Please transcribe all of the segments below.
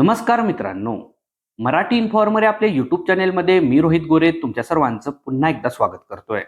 नमस्कार मित्रांनो. मराठी इन्फॉर्मर या आपल्या युट्यूब चॅनेलमध्ये मी रोहित गोरे तुमच्या सर्वांचं पुन्हा एकदा स्वागत करतोय.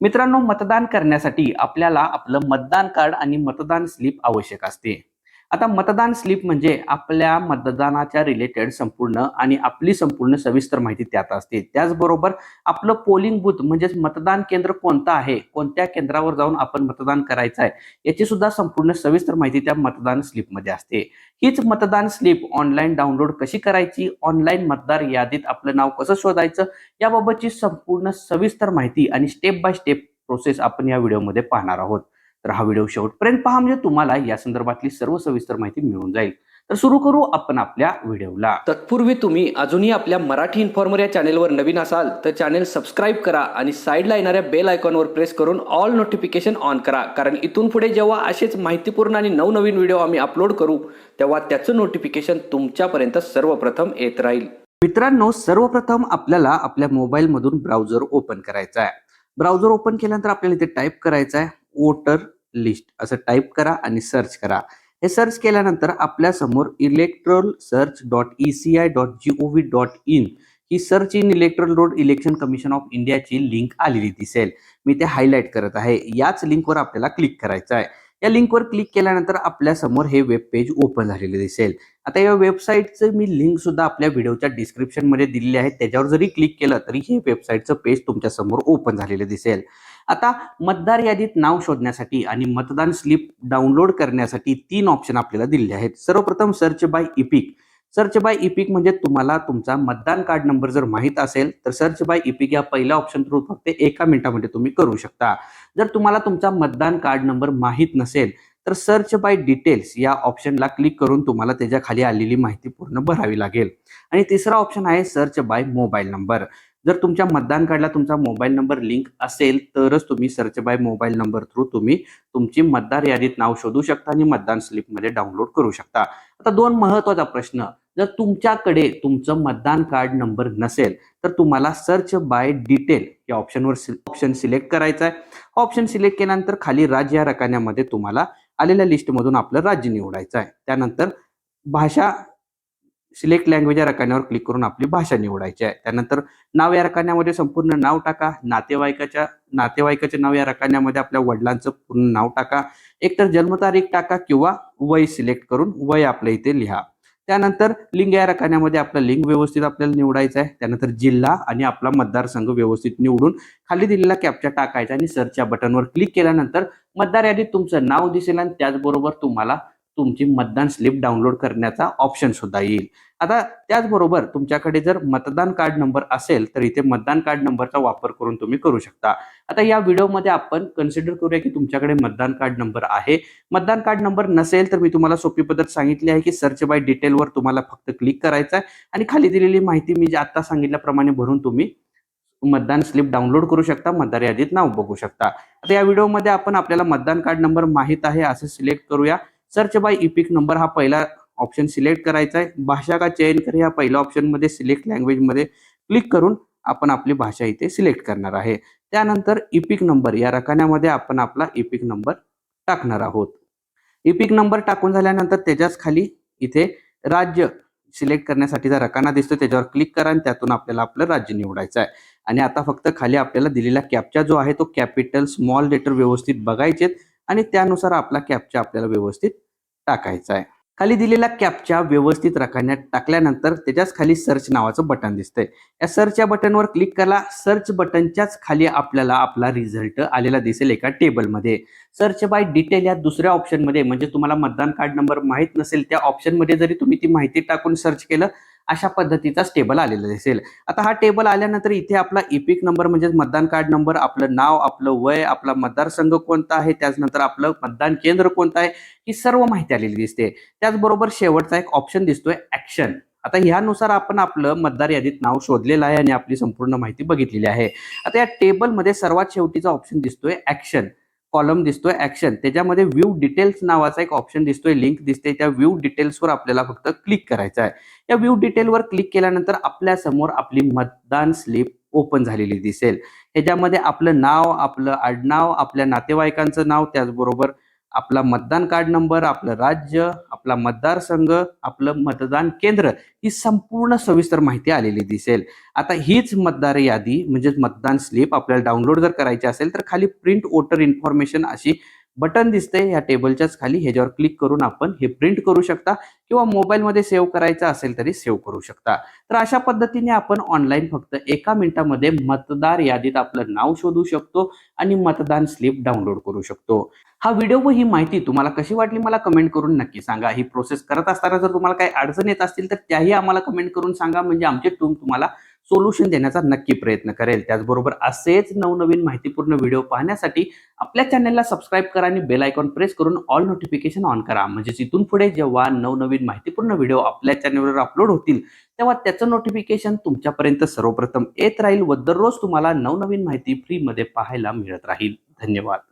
मित्रांनो मतदान करण्यासाठी आपल्याला आपलं मतदान कार्ड आणि मतदान स्लिप आवश्यक असते. आता मतदान स्लिप म्हणजे आपल्या मतदानाच्या रिलेटेड संपूर्ण आणि आपली संपूर्ण सविस्तर माहिती त्यात असते. त्याचबरोबर आपलं पोलिंग बूथ म्हणजेच मतदान केंद्र कोणतं आहे? कोणत्या केंद्रावर जाऊन आपण मतदान करायचं आहे? याची सुद्धा संपूर्ण सविस्तर माहिती त्या मतदान स्लिपमध्ये असते. हीच मतदान स्लिप ऑनलाईन डाउनलोड कशी करायची? ऑनलाईन मतदार यादीत आपलं नाव कसं शोधायचं? याबाबतची संपूर्ण सविस्तर माहिती आणि स्टेप बाय स्टेप प्रोसेस आपण या व्हिडिओमध्ये पाहणार आहोत. तर हा व्हिडिओ शेवटपर्यंत पहा म्हणजे तुम्हाला या संदर्भातली सर्व सविस्तर माहिती मिळून जाईल. तर सुरू करू आपण आपल्या व्हिडिओला. तत्पूर्वी तुम्ही अजूनही आपल्या मराठी इन्फॉर्मर या चॅनेलवर नवीन असाल तर चॅनेल सबस्क्राईब करा आणि साईडला येणाऱ्या बेल आयकॉनवर प्रेस करून ऑल नोटिफिकेशन ऑन करा. कारण इथून पुढे जेव्हा असेच माहितीपूर्ण आणि नवनवीन व्हिडिओ आम्ही अपलोड करू तेव्हा त्याचं नोटिफिकेशन तुमच्यापर्यंत सर्वप्रथम येत राहील. मित्रांनो सर्वप्रथम आपल्याला आपल्या मोबाईलमधून ब्राउझर ओपन करायचा आहे. ब्राउझर ओपन केल्यानंतर आपल्याला इथे टाईप करायचं आहे. Voter list. असं टाईप करा आणि सर्च करा. हे सर्च केल्यानंतर आपल्यासमोर electoral search dot E C I dot G O V dot in he search in electoral roll election commission of इंडियाची लिंक आलेली दिसेल. मी ते हायलाईट करत आहे. याच लिंकवर आपल्याला क्लिक करायचं आहे. या लिंकवर क्लिक केल्यानंतर आपल्यासमोर हे वेब पेज ओपन झालेले दिसेल. आता या वेबसाईटचं मी लिंक सुद्धा आपल्या व्हिडिओच्या डिस्क्रिप्शनमध्ये दिलेली आहे. त्याच्यावर जरी क्लिक केलं तरी हे वेबसाईटचं पेज तुमच्यासमोर ओपन झालेलं दिसेल. आता मतदार यादीत नाव शोधण्यासाठी आणि मतदान स्लिप डाउनलोड करण्यासाठी तीन ऑप्शन आपल्याला दिलेले आहेत. सर्वप्रथम search by EPIC search by EPIC म्हणजे तुम्हाला तुमचा मतदान कार्ड नंबर जर माहीत असेल तर सर्च बाय इपिक या पहिल्या ऑप्शन थ्रू फक्त एका मिनिटामध्ये तुम्ही करू शकता. जर तुम्हाला तुमचा मतदान कार्ड नंबर माहीत नसेल तर सर्च बाय डिटेल्स या ऑप्शनला क्लिक करून तुम्हाला त्याच्याखाली आलेली माहिती पूर्ण भरावी लागेल. आणि तिसरा ऑप्शन आहे सर्च बाय मोबाईल नंबर जर तुमच्या मतदान कार्डला तुमचा मोबाईल नंबर लिंक असेल तरच तुम्ही search by mobile number through तुम्ही तुमची मतदार यादीत नाव शोधू शकता आणि मतदान स्लिपमध्ये डाउनलोड करू शकता. आता दोन महत्त्वाचा प्रश्न. जर तुमच्याकडे तुमचं मतदान कार्ड नंबर नसेल तर तुम्हाला सर्च बाय डिटेल या ऑप्शनवर ऑप्शन सिलेक्ट करायचा आहे. ऑप्शन सिलेक्ट केल्यानंतर खाली राज्य या रकान्यामध्ये तुम्हाला आलेल्या लिस्टमधून आपलं राज्य निवडायचं आहे. त्यानंतर भाषा सिलेक्ट लँग्वेज या रकान्यावर क्लिक करून आपली भाषा निवडायची आहे. त्यानंतर नाव या रकान्यामध्ये संपूर्ण नाव टाका. नातेवाईकाच्या नातेवाईकाचे नाव या रकान्यामध्ये आपल्या वडिलांचं पूर्ण नाव टाका. एकतर जन्मतारीख टाका किंवा वय सिलेक्ट करून वय आपल्या इथे लिहा. त्यानंतर लिंग या रकान्यामध्ये आपलं लिंग व्यवस्थित आपल्याला निवडायचं आहे. त्यानंतर जिल्हा आणि आपला मतदारसंघ व्यवस्थित निवडून खाली दिलेला कॅप्चा टाकायचा आणि सर्च या बटनवर क्लिक केल्यानंतर मतदार यादीत तुमचं नाव दिसेल आणि त्याचबरोबर तुम्हाला तुमची मतदान स्लिप डाउनलोड करण्याचा ऑप्शन सुद्धा येईल. आता त्याचबरोबर तुमच्याकडे जर मतदान कार्ड नंबर असेल तर इथे मतदान कार्ड नंबरचा वापर करून तुम्ही करू शकता. आता या व्हिडिओमध्ये आपण कन्सिडर करूया की तुमच्याकडे मतदान कार्ड नंबर आहे. मतदान कार्ड नंबर नसेल तर मी तुम्हाला सोपी पद्धत सांगितली आहे की सर्च बाय डिटेलवर तुम्हाला फक्त क्लिक करायचं आहे आणि खाली दिलेली माहिती मी जे आता सांगितल्याप्रमाणे भरून तुम्ही मतदान स्लिप डाउनलोड करू शकता मतदार यादीत नाव बघू शकता. आता या व्हिडिओमध्ये आपण आपल्याला मतदान कार्ड नंबर माहीत आहे असं सिलेक्ट करूया. सर्च बाय इपिक नंबर हा पहिला ऑप्शन सिलेक्ट करायचा आहे भाषा का चयन कर या पहिल्या ऑप्शनमध्ये सिलेक्ट लँग्वेजमध्ये क्लिक करून आपण आपली भाषा इथे सिलेक्ट करणार आहे. त्यानंतर इपिक नंबर या रकान्यामध्ये आपण आपला इपिक नंबर टाकणार आहोत. इपिक नंबर टाकून झाल्यानंतर त्याच्याच खाली इथे राज्य सिलेक्ट करण्यासाठीचा रकाना दिसतो. त्याच्यावर क्लिक करा आणि त्यातून आपल्याला आपलं राज्य निवडायचं आहे आणि आता फक्त खाली आपल्याला दिलेला कॅपचा जो आहे तो कॅपिटल स्मॉल लेटर व्यवस्थित बघायचेत. आणि त्यानुसार आपला कॅपचा आपल्याला व्यवस्थित टाकायचा आहे. खाली दिलेला कॅपच्या व्यवस्थित रखान्यात टाकल्यानंतर त्याच्याच खाली सर्च नावाचं बटन दिसतंय. या सर्च या बटनवर क्लिक करा. सर्च बटनच्याच खाली आपल्याला आपला रिझल्ट आलेला दिसेल एका टेबलमध्ये सर्च बाय डिटेल या दुसऱ्या ऑप्शनमध्ये म्हणजे तुम्हाला मतदान कार्ड नंबर माहीत नसेल त्या ऑप्शनमध्ये जरी तुम्ही ती माहिती टाकून सर्च केलं अशा पद्धतीचा टेबल आलेला दिसेल. आता हा टेबल आल्यानंतर इथे आपला इपिक नंबर म्हणजे मतदान कार्ड नंबर आपलं नाव आपलं वय आपला मतदारसंघ कोणता आहे त्याचनंतर आपलं मतदान केंद्र कोणतं आहे ही सर्व माहिती आलेली दिसते. त्याचबरोबर शेवटचा एक ऑप्शन दिसतोय ऍक्शन आता ह्यानुसार आपण आपलं मतदार यादीत नाव शोधलेलं आहे आणि आपली संपूर्ण माहिती बघितलेली आहे. आता या टेबलमध्ये सर्वात शेवटीचा ऑप्शन दिसतोय ऍक्शन कॉलम दिसतोय ऍक्शन त्याच्यामध्ये व्ह्यू डिटेल्स नावाचा एक ऑप्शन दिसतोय लिंक दिसते. त्या व्ह्यू डिटेल्सवर आपल्याला फक्त क्लिक करायचं आहे. या व्ह्यू डिटेलवर क्लिक केल्यानंतर आपल्यासमोर आपली मतदान स्लिप ओपन झालेली दिसेल. ह्याच्यामध्ये आपलं नाव आपलं आडनाव आपल्या नातेवाईकांचं नाव त्याचबरोबर आपला मतदान कार्ड नंबर आपलं राज्य आपला मतदारसंघ आपलं मतदान केंद्र ही संपूर्ण सविस्तर माहिती आलेली दिसेल. आता हीच मतदार यादी म्हणजेच मतदान स्लिप आपल्याला डाउनलोड जर करायची असेल तर खाली प्रिंट वोटर इन्फॉर्मेशन अशी बटन दिसते या टेबलच्याच खाली ह्याच्यावर क्लिक करून आपण हे प्रिंट करू शकता किंवा मोबाईलमध्ये सेव्ह करायचं असेल तरी सेव्ह करू शकता. तर अशा पद्धतीने आपण ऑनलाईन फक्त एका मिनिटामध्ये मतदार यादीत आपलं नाव शोधू शकतो आणि मतदान स्लिप डाउनलोड करू शकतो. हा व्हिडिओ व ही माहिती तुम्हाला कशी वाटली मला कमेंट करून नक्की सांगा. ही प्रोसेस करत असताना जर तुम्हाला काही अडचण येत असतील तर त्याही आम्हाला कमेंट करून सांगा. म्हणजे आमचे टीम तुम्हाला सोल्युशन देण्याचा नक्की प्रयत्न करेल. त्याचबरोबर असेच नवनवीन माहितीपूर्ण व्हिडिओ पाहण्यासाठी आपल्या चॅनलला सबस्क्राईब करा आणि बेल आयकॉन प्रेस करून ऑल नोटिफिकेशन ऑन करा. म्हणजे इथून पुढे जेव्हा नवनवीन माहितीपूर्ण व्हिडिओ आपल्या चॅनलवर अपलोड होतील तेव्हा त्याचं नोटिफिकेशन तुमच्यापर्यंत सर्वप्रथम येत राहील व दररोज तुम्हाला नवनवीन माहिती फ्रीमध्ये पाहायला मिळत राहील. धन्यवाद.